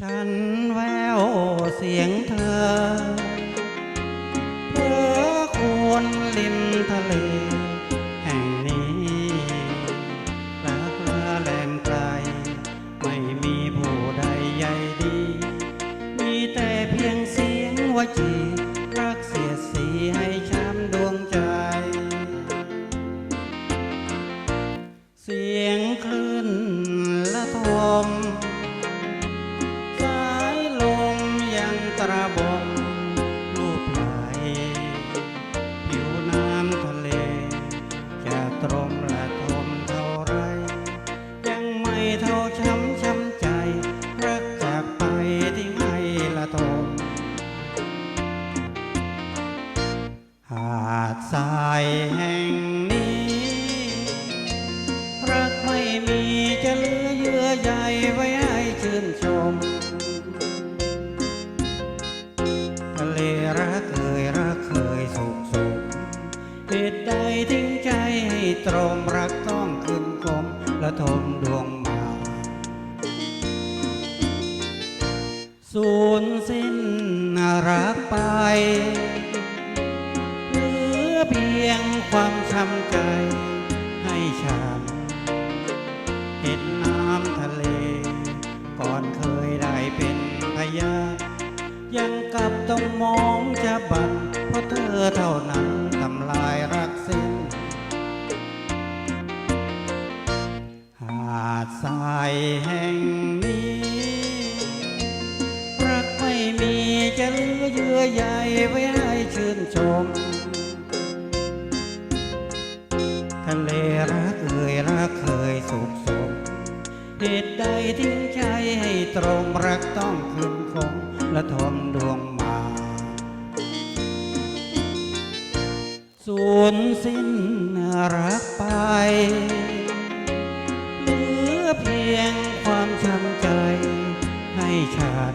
ฉันแววเสียงเธอ เพื่อควรริมทะเล แห่งนี้รักลาแหลมไกล ไม่มีผู้ใดใหญ่ดี มีแต่เพียงเสียงวจี รักเสียดสีให้ช้ำดวงใจ เสียง ระบมลูบไหลผิวน้ำทะเล จะตรมละทมเท่าไร ยังไม่เท่าช้ำช้ำใจ รักจากไปที่ให้ละทมหาดทรายแห่งนี้ รักไม่มีจะเหลือเยื่อใยไว้ ตรมรักต้องขึ้นคมและทมดวงมา สูญสิ้นรักไปเหลือเพียงความช้ำใจให้ฉันเห็นน้ำทะเล ก่อนเคยได้เป็นพยายังกลับต้องมองจะบันเพราะเธอเท่านั้นาดทรายแห่งนี้ รักไม่มีจะเหลือเยื่อใยไว้ให้ชื่นชม ทะเลรักเอ่ยรักเคยสุขสมเหตุใดทิ้งใจให้ตรงรักต้องคืนคงและทมดวงมาสูญสิ้นรักไป พียงความช้ำใจให้ฉัน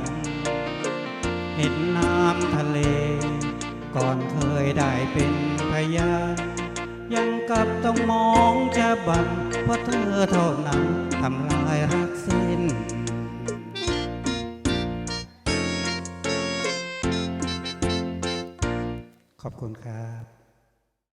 เห็นน้ำทะเล ก่อนเคยได้เป็นพยานยังกลับต้องมองจะบันเพราะเธอเท่านั้นทำลายรักสิ้นขอบคุณครับ